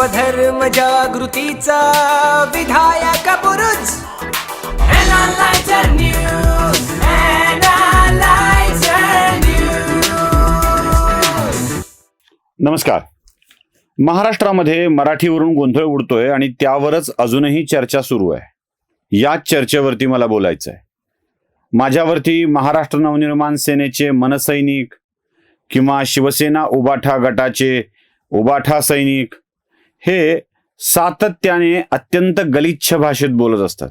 स्वधर्म जागृतीचा विधायक News. नमस्कार. महाराष्ट्रामध्ये मराठीवरून गोंधळ उडतोय आणि त्यावरच अजूनही चर्चा सुरू आहे. याच चर्चेवरती मला बोलायचं आहे माझ्यावरती महाराष्ट्र नवनिर्माण सेनेचे मनसैनिक किंवा शिवसेना उबाठा गटाचे उबाठा सैनिक हे सातत्याने अत्यंत गलिच्छ भाषेत बोलत असतात.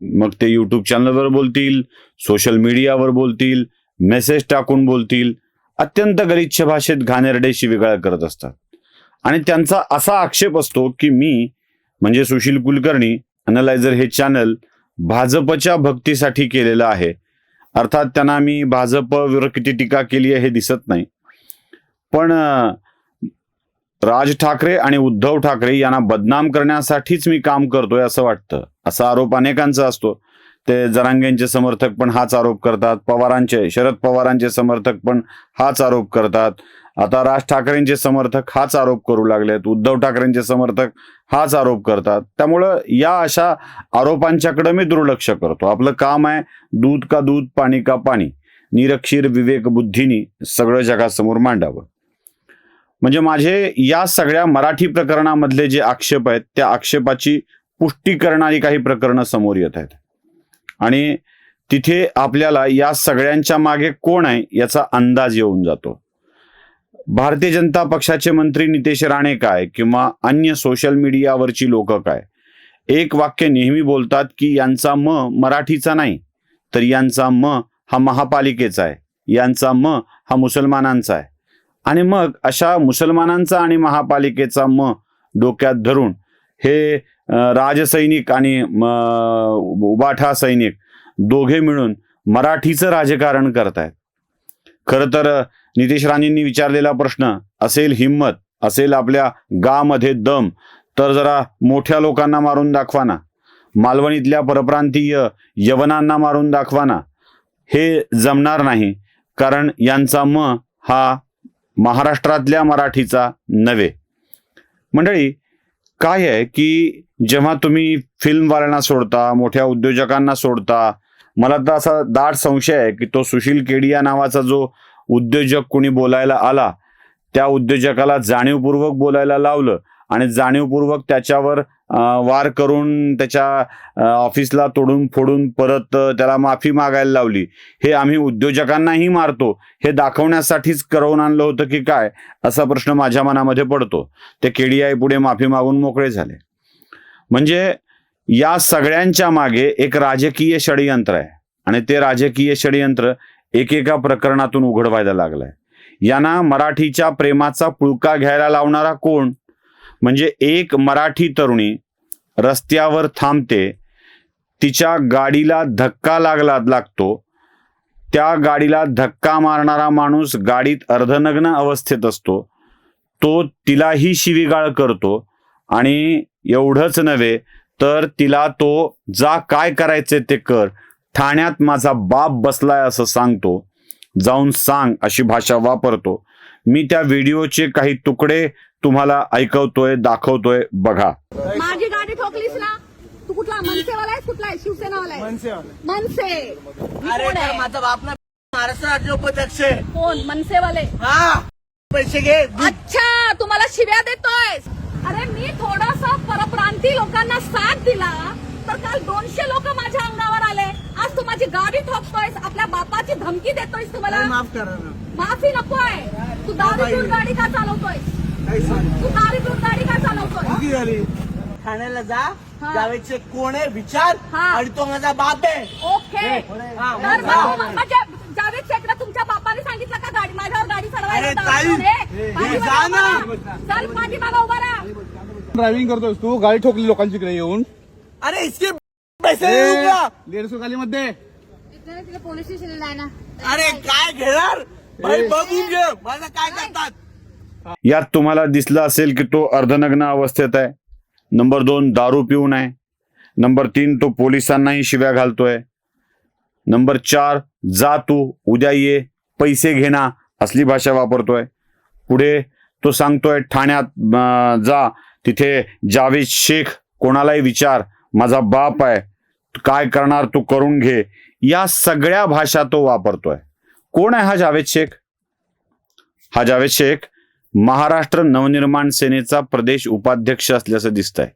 मग ते यूट्यूब चॅनलवर बोलतील सोशल मीडियावर बोलतील मेसेज टाकून बोलतील अत्यंत गलिच्छ भाषेत घाणेरडे वेगळा करत असतात. आणि त्यांचा असा आक्षेप असतो की मी म्हणजे सुशील कुलकर्णी अनलायझर हे चॅनल भाजपच्या भक्तीसाठी केलेलं आहे. अर्थात त्यांना मी भाजपवर किती टीका केली आहे हे दिसत नाही. पण राज ठाकरे आणि उद्धव ठाकरे यांना बदनाम करण्यासाठीच मी काम करतोय असं वाटतं. असा आरोप अनेकांचा असतो. ते जरांगेंचे समर्थक पण हाच आरोप करतात. पवारांचे शरद पवारांचे समर्थक पण हाच आरोप करतात. आता राज ठाकरेंचे समर्थक हाच आरोप करू लागलेत. उद्धव ठाकरेंचे समर्थक हाच आरोप करतात. त्यामुळं या अशा आरोपांच्याकडे मी दुर्लक्ष करतो. आपलं काम आहे दूध का दूध पाणी का पाणी. निरक्षीर विवेक बुद्धीनी सगळं जगासमोर मांडावं. म्हणजे माझे या सगळ्या मराठी प्रकरणामधले जे आक्षेप आहेत त्या आक्षेपाची पुष्टी करणारी काही प्रकरणं समोर येत आहेत. आणि तिथे आपल्याला या सगळ्यांच्या मागे कोण आहे याचा अंदाज येऊन जातो. भारतीय जनता पक्षाचे मंत्री नितेश राणे काय किंवा अन्य सोशल मीडियावरची लोक काय? एक वाक्य नेहमी बोलतात की यांचा म मराठीचा नाही तर यांचा म हा महापालिकेचा आहे यांचा म हा मुसलमानांचा आहे. आणि मग अशा मुसलमानांचा आणि महापालिकेचा म डोक्यात धरून हे राजसैनिक आणि उबाठा सैनिक दोघे मिळून मराठीचं राजकारण करतायत. खरं तर नितेश राणेंनी विचारलेला प्रश्न असेल हिंमत असेल आपल्या गामध्ये दम तर जरा मोठ्या लोकांना मारून दाखवा ना. मालवणीतल्या परप्रांतीय यवनांना मारून दाखवा ना. हे जमणार नाही कारण यांचा म हा महाराष्ट्रातल्या मराठीचा नव्हे. मंडळी काय आहे की जेव्हा तुम्ही फिल्मवाल्यांना सोडता मोठ्या उद्योजकांना सोडता मला तर असा दाट संशय आहे की तो सुशील केडिया नावाचा जो उद्योजक कोणी बोलायला आला त्या उद्योजकाला जाणीवपूर्वक बोलायला लावलं आणि जाणीवपूर्वक त्याच्यावर वार करून त्याच्या ऑफिसला तोडून फोडून परत त्याला माफी मागायला लावली. हे आम्ही उद्योजकांनाही मारतो. हे दाखवण्यासाठीच करवून आणलं होतं की काय? असा प्रश्न माझ्या मनामध्ये पडतो. ते केडीआय पुढे माफी मागून मोकळे झाले. म्हणजे या सगळ्यांच्या मागे एक राजकीय षडयंत्र आहे. आणि ते राजकीय षडयंत्र एकेका प्रकरणातून उघड व्हायला लागलंय. यांना मराठीच्या प्रेमाचा पुळका घ्यायला लावणारा कोण? म्हणजे एक मराठी तरुणी रस्त्यावर थांबते तिच्या गाडीला धक्का लागला लागतो. त्या गाडीला धक्का मारणारा माणूस गाडीत अर्धनग्न अवस्थेत असतो. तो तिलाही शिवीगाळ करतो. आणि एवढंच नव्हे तर तिला तो जा काय करायचे ते कर. ठाण्यात माझा बाप बसलाय असं सांगतो. जाऊन सांग अशी भाषा वापरतो. मी त्या व्हिडिओचे काही तुकडे तुम्हाला ऐकवतोय दाखवतोय बघा. माझी गाडी ठोकलीस ना तू कुठला मनसेवाला आहे कुठला आहे? शिवसेनावाला आहे मनसे. मी अरे तर माझा बाप ना महाराष्ट्र राज्य उपाध्यक्ष आहे. कोण? मनसेवाले. हा पैसे घे. अच्छा तुम्हाला शिव्या देतोय अरे मी थोडासा परप्रांती लोकांना साथ दिला तर काल दोनशे लोक माझ्या अंगावर आले. आज तू माझी गाडी ठोकतोयस आपल्या बापाची धमकी देतोयस तुम्हाला. माफ करा ना. माफी नकोय. तू दारू पिऊन गाडी का चालवतोय? तू दारू पिऊन गाडी का चालवतोय? किती झाली. ठाण्याला जा. हा. जावेदचे कोण आहे विचार हा. आणि तो माझा बाप आहे. ओके. हा, तर. मग तू- म्हणजे जावेद शेखला तुमच्या बापाने सांगितलं का गाडी माझ्यावर गाडी अरे ताई. हे, पाठीमागे जा उभा ना. राहा. चल पाठीमागा उभा राहा. ड्रायव्हिंग करतोस तू? गाडी ठोकली लोकांची इकडे येऊन. अरे इसके पैसे देऊ का? दीडशे खाली मध्ये पोलीस स्टेशनला आहे ना. अरे काय घेणार? बघून घे. माझं काय करतात? यात तुम्हाला दिसलं असेल की तो अर्धनग्न अवस्थेत आहे. नंबर दोन दारू पिऊन आहे. नंबर तीन तो पोलिसांनाही शिव्या घालतोय. नंबर चार जा तू उद्या ये पैसे घेणा असली भाषा वापरतोय. पुढे तो सांगतोय ठाण्यात जा. तिथे जावेद शेख कोणालाही विचार. माझा बाप आहे. काय करणार तू करून घे. या सगळ्या भाषा तो वापरतोय. कोण आहे हा जावेद शेख? हा जावेद शेख महाराष्ट्र नवनिर्माण सेनेचा प्रदेश उपाध्यक्ष असल्याचं दिसतंय.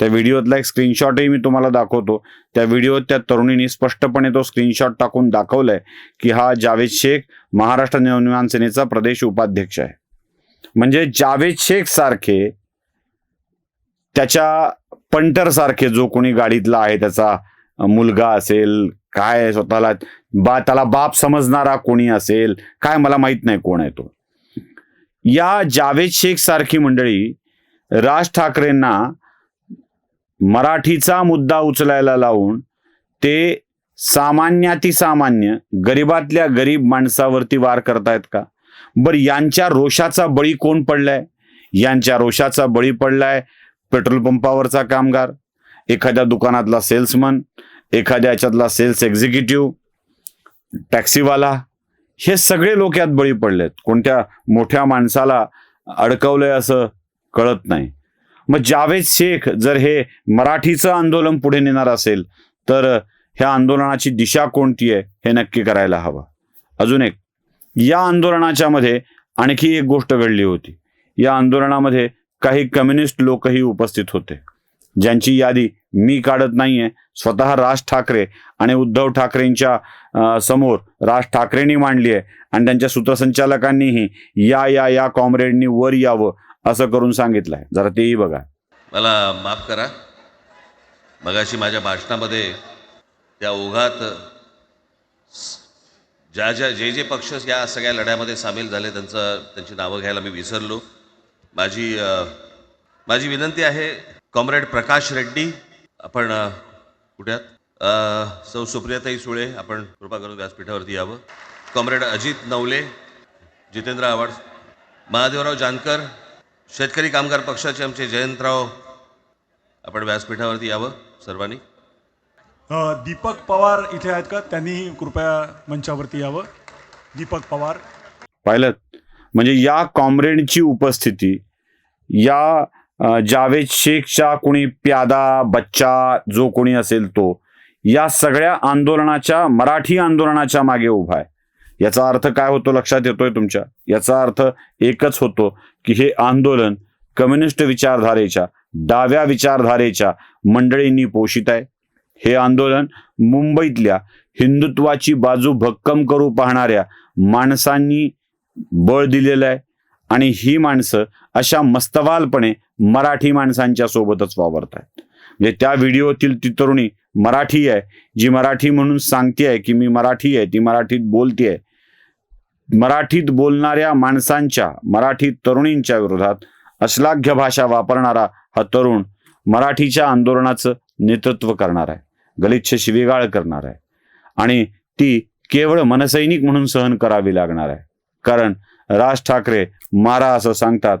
त्या व्हिडिओतला एक स्क्रीनशॉटही मी तुम्हाला दाखवतो. त्या व्हिडिओत त्या तरुणीने स्पष्टपणे तो स्क्रीनशॉट टाकून दाखवलाय की हा जावेद शेख महाराष्ट्र नवनिर्माण सेनेचा प्रदेश उपाध्यक्ष आहे. म्हणजे जावेद शेख सारखे त्याच्या पंटर सारखे जो कोणी गाडीतला आहे त्याचा मुलगा असेल काय स्वतःला बा त्याला बाप समजणारा कोणी असेल? काय मला माहीत नाही कोण आहे तो. या जावेद शेख सारखी मंडळी राज ठाकरेंना मराठीचा मुद्दा उचलायला लावून ते सामान्यातिसामान्य गरीबातल्या गरीब माणसावरती वार करतायत का? बरं यांच्या रोषाचा बळी कोण पडलाय? यांच्या रोषाचा बळी पडलाय पेट्रोल पंपावरचा कामगार एखाद्या दुकानातला सेल्समन एखाद्या याच्यातला सेल्स एक्झिक्युटिव्ह टॅक्सीवाला हे सगळे लोक यात बळी पडलेत. कोणत्या मोठ्या माणसाला अडकवलंय असं कळत नाही. मग जावेद शेख जर हे मराठीचं आंदोलन पुढे नेणार असेल तर ह्या आंदोलनाची दिशा कोणती आहे हे नक्की करायला हवं. अजून एक या आंदोलनाच्या मध्ये आणखी एक गोष्ट घडली होती. या आंदोलनामध्ये काही कम्युनिस्ट लोकही उपस्थित होते. ज्यांची यादी मी काढत नाहीये स्वतः राज ठाकरे आणि उद्धव ठाकरेंच्या समोर राज ठाकरेंनी मांडली आहे आणि त्यांच्या सूत्रसंचालकांनीही या या या कॉम्रेडनी वर यावं असं करून सांगितलंय. जरा तेही बघा. मला माफ करा. मगाशी माझ्या भाषणामध्ये त्या ओघात ज्या ज्या जे जे पक्ष या सगळ्या लढ्यामध्ये सामील झाले त्यांचं त्यांची नावं घ्यायला मी विसरलो. माझी माझी विनंती आहे कॉम्रेड प्रकाश रेड्डी आपण अ, कुठे आहात? अ, सौ सुप्रियाताई सुळे आपण कृपा करून व्यासपीठावरती यावं. कॉम्रेड अजित नवले जितेंद्र आव्हाड महादेवराव जानकर शेतकरी कामगार पक्षाचे आमचे जयंतराव आपण व्यासपीठावरती यावं सर्वांनी. दीपक पवार इथे आहेत का? त्यांनीही कृपया मंचावरती यावं. दीपक पवार. पाहिलं. म्हणजे या कॉम्रेडची उपस्थिती या जावेद शेखच्या कोणी प्यादा बच्चा जो कोणी असेल तो या सगळ्या आंदोलनाच्या मराठी आंदोलनाच्या मागे उभा आहे. याचा अर्थ काय होतो लक्षात येतोय तुमच्या? याचा अर्थ एकच होतो की हे आंदोलन कम्युनिस्ट विचारधारेच्या डाव्या विचारधारेच्या मंडळींनी पोषित आहे. हे आंदोलन मुंबईतल्या हिंदुत्वाची बाजू भक्कम करू पाहणाऱ्या माणसांनी बळ दिलेलं आहे. आणि ही माणसं अशा मस्तवालपणे मराठी माणसांच्या सोबतच वावरत आहेत म्हणजे त्या व्हिडिओतील ती तरुणी मराठी आहे जी मराठी म्हणून सांगते की मी मराठी आहे ती मराठीत बोलते मराठीत बोलणाऱ्या माणसांच्या मराठी तरुणींच्या विरोधात अश्लाघ्य भाषा वापरणारा हा तरुण मराठीच्या आंदोलनाचं नेतृत्व करणार आहे गलिच्छ शिवीगाळ करणार आहे. आणि ती केवळ मनसैनिक म्हणून सहन करावी लागणार आहे. कारण राज ठाकरे मारा असं सांगतात.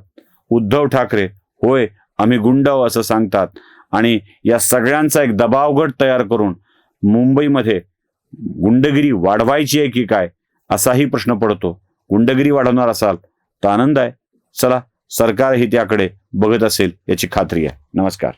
उद्धव ठाकरे होय आम्ही गुंडाव असं सांगतात. आणि या सगळ्यांचा एक दबावगट तयार करून मुंबईमध्ये गुंडगिरी वाढवायची आहे की काय असाही प्रश्न पडतो. गुंडगिरी वाढवणार असाल तर आनंद आहे. चला सरकारही त्याकडे बघत असेल याची खात्री आहे. नमस्कार.